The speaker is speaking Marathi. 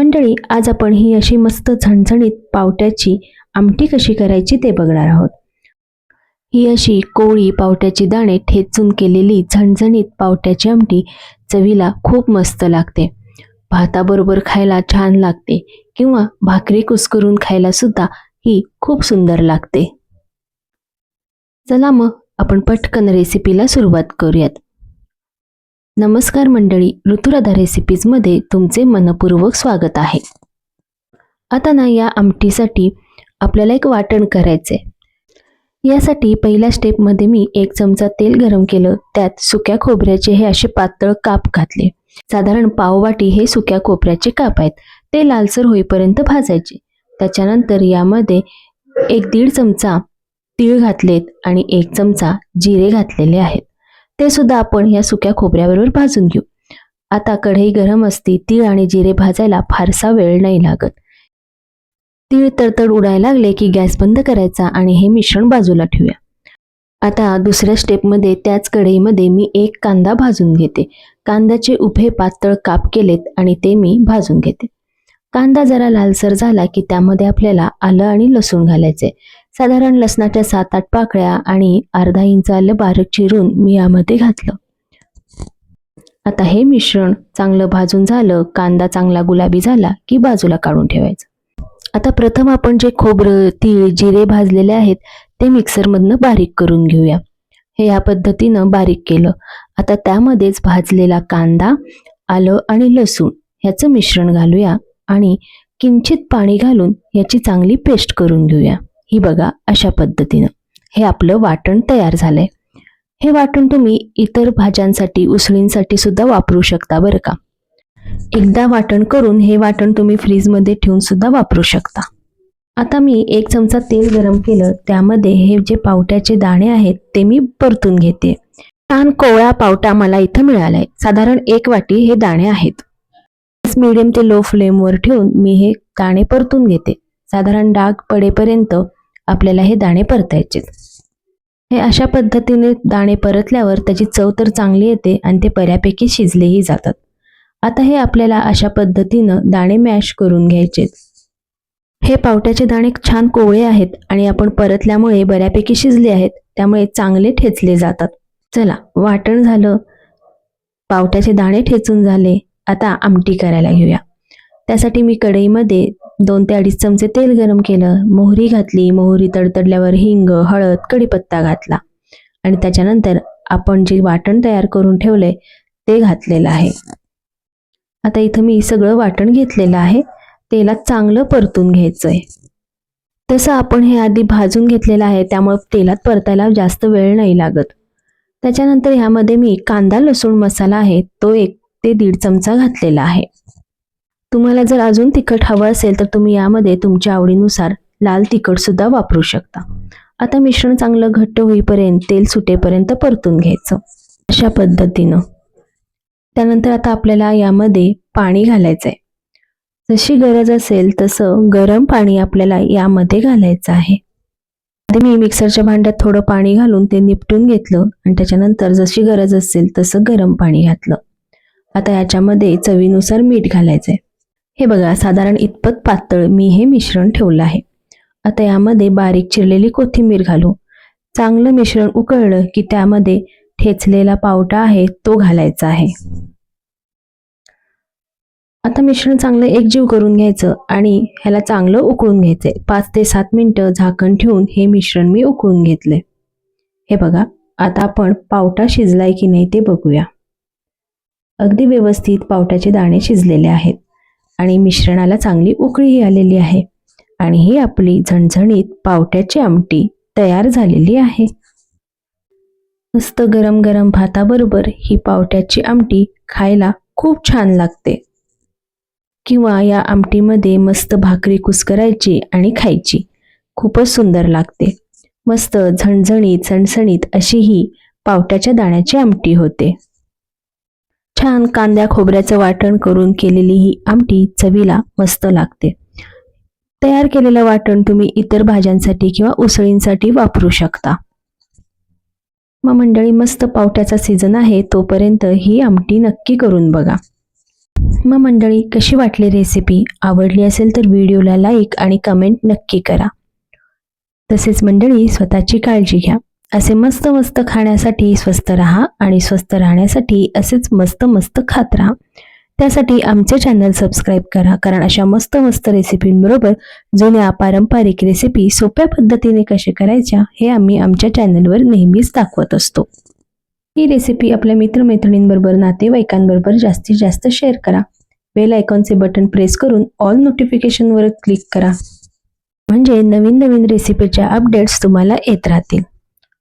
मंडळी आज आपण ही अशी मस्त झणझणीत पावट्याची आमटी कशी करायची ते बघणार आहोत. ही अशी कोळी पावट्याची दाणे ठेचून केलेली झणझणीत पावट्याची आमटी चवीला खूप मस्त लागते. भाताबरोबर खायला छान लागते किंवा भाकरी कुस्करून खायला सुद्धा ही खूप सुंदर लागते. चला मग आपण पटकन रेसिपीला सुरुवात करूयात. नमस्कार मंडळी ऋतुराधा रेसिपीजमध्ये तुमचे मनपूर्वक स्वागत आहे. आता ना या आमटीसाठी आपल्याला एक वाटण करायचे यासाठी पहिल्या स्टेपमध्ये मी एक चमचा तेल गरम केलं त्यात सुक्या खोबऱ्याचे हे असे पातळ काप घातले. साधारण पाववाटी हे सुक्या खोबऱ्याचे काप आहेत. ते लालसर होईपर्यंत भाजायचे. त्याच्यानंतर यामध्ये एक दीड चमचा तीळ घातलेत आणि एक चमचा जिरे घातलेले आहेत. ते सुद्धा आपण या सुक्या खोबऱ्याबरोबर भाजून घेऊ. आता कढई गरम असती तीळ आणि जिरे भाजायला फारसा वेळ नाही लागत. तीळ तडतड उडायला लागले की गॅस बंद करायचा आणि हे मिश्रण बाजूला ठेवूया. आता दुसऱ्या स्टेपमध्ये त्याच कढईमध्ये मी एक कांदा भाजून घेते. कांद्याचे उभे पातळ काप केलेत आणि ते मी भाजून घेते. कांदा जरा लालसर झाला की त्यामध्ये आपल्याला आलं आणि लसूण घालायचे साधारण लसणाच्या सात आठ पाकळ्या आणि अर्धा इंच आलं बारीक चिरून मी यामध्ये घातलं. आता हे मिश्रण चांगलं भाजून झालं कांदा चांगला गुलाबी झाला की बाजूला काढून ठेवायचं. आता प्रथम आपण जे खोबरं तीळ जिरे भाजलेले आहेत ते मिक्सरमधनं बारीक करून घेऊया. हे या पद्धतीनं बारीक केलं. आता त्यामध्येच भाजलेला कांदा आलं आणि लसूण ह्याचं मिश्रण घालूया आणि किंचित पाणी घालून याची चांगली पेस्ट करून घेऊया. ही बघा अशा पद्धतीनं. हे आपलं वाटण तयार झालंय. हे वाटण तुम्ही इतर भाज्यांसाठी उसळींसाठी सुद्धा वापरू शकता बरं का. एकदा वाटण करून हे वाटण तुम्ही फ्रीजमध्ये ठेवून सुद्धा वापरू शकता. आता मी एक चमचा तेल गरम केलं. त्यामध्ये हे जे पावट्याचे दाणे आहेत ते मी परतून घेते. छान कोवळा पावटा मला इथं मिळालाय. साधारण एक वाटी हे दाणे आहेत. मीडियम ते लो फ्लेमवर ठेवून मी हे दाणे परतून घेते. साधारण डाग पडेपर्यंत आपल्याला हे दाणे परतायचे. हे अशा पद्धतीने दाणे परतल्यावर त्याची चव तर चांगली येते आणि ते बऱ्यापैकी शिजलेही जातात. आता हे आपल्याला अशा पद्धतीनं दाणे मॅश करून घ्यायचे. हे पावट्याचे दाणे छान कोवळे आहेत आणि आपण परतल्यामुळे बऱ्यापैकी शिजले आहेत त्यामुळे चांगले ठेचले जातात. चला वाटण झालं. पावट्याचे दाणे ठेचून झाले. आता आमटी करायला घेऊया. त्यासाठी मी कढईमध्ये दोन ते अडीच चमचे तेल गरम केलं मोहरी घातली मोहरी तडतडल्यावर हिंग हळद कढीपत्ता घातला. आणि त्याच्यानंतर आपण जे वाटण तयार करून ठेवलंय ते घातलेलं आहे. आता इथं मी सगळं वाटण घेतलेलं आहे. तेलात चांगलं परतून घ्यायचंय. तसं आपण हे आधी भाजून घेतलेलं आहे त्यामुळं तेलात परतायला जास्त वेळ नाही लागत. त्याच्यानंतर ह्यामध्ये मी कांदा लसूण मसाला आहे तो एक ते दीड चमचा घातलेला आहे. तुम्हाला जर अजून तिखट हवं असेल तर तुम्ही यामध्ये तुमच्या आवडीनुसार लाल तिखट सुद्धा वापरू शकता. आता मिश्रण चांगलं घट्ट होईपर्यंत तेल सुटेपर्यंत परतून घ्यायचं. अशा पद्धतीनं. त्यानंतर आता आपल्याला यामध्ये पाणी घालायचं आहे जशी गरज असेल तसं गरम पाणी आपल्याला यामध्ये घालायचं आहे. आधी मी मिक्सरच्या भांड्यात थोडं पाणी घालून ते निपटून घेतलं आणि त्याच्यानंतर जशी गरज असेल तसं गरम पाणी घातलं. आता याच्यामध्ये चवीनुसार मीठ घालायचंय. हे बघा साधारण इतपत पातळ मी हे मिश्रण ठेवलं आहे. आता यामध्ये बारीक चिरलेली कोथिंबीर घालू. चांगलं मिश्रण उकळलं की त्यामध्ये ठेचलेला पावटा आहे तो घालायचा आहे. आता मिश्रण चांगलं एकजीव करून घ्यायचं आणि ह्याला चांगलं उकळून घ्यायचंय. पाच ते सात मिनटं झाकण ठेवून हे मिश्रण मी उकळून घेतले हे बघा आता आपण पावटा शिजलाय की नाही ते बघूया. अगदी व्यवस्थित पावट्याचे दाणे शिजलेले आहेत. आणि मिश्रणाला चांगली उकळीही आलेली आहे. आणि ही आपली झणझणीत पावट्याची आमटी तयार झालेली आहे. मस्त गरम गरम भाताबरोबर ही पावट्याची आमटी खायला खूप छान लागते. किंवा या आमटीमध्ये मस्त भाकरी कुस्करायची आणि खायची. खूपच सुंदर लागते. मस्त झणझणीत सणसणीत अशी ही पावट्याच्या दाण्याची आमटी होते. छान कांद्या खोबऱ्याचं वाटण करून केलेली ही आमटी चवीला मस्त लागते. तयार केलेलं वाटण तुम्ही इतर भाज्यांसाठी किंवा उसळींसाठी वापरू शकता. मग मंडळी मस्त पावट्याचा सीझन आहे तोपर्यंत ही आमटी नक्की करून बघा. मग मंडळी कशी वाटली रेसिपी? आवडली असेल तर व्हिडिओला लाईक आणि कमेंट नक्की करा. तसेच मंडळी स्वतःची काळजी घ्या. असे मस्त मस्त खाण्यासाठी स्वस्त राहा आणि स्वस्त राहण्यासाठी असेच मस्त मस्त खात राहा. त्यासाठी आमचे चॅनल सबस्क्राईब करा कारण अशा मस्त मस्त रेसिपींबरोबर जुन्या पारंपरिक रेसिपी सोप्या पद्धतीने कसे करायच्या हे आम्ही आमच्या चॅनलवर नेहमीच दाखवत असतो. ही रेसिपी आपल्या मित्रमैत्रिणींबरोबर नातेवाईकांबरोबर जास्तीत जास्त शेअर करा. बेल आयकॉनचे बटन प्रेस करून ऑल नोटिफिकेशनवर क्लिक करा. म्हणजे नवीन नवीन रेसिपीच्या अपडेट्स तुम्हाला येत राहतील.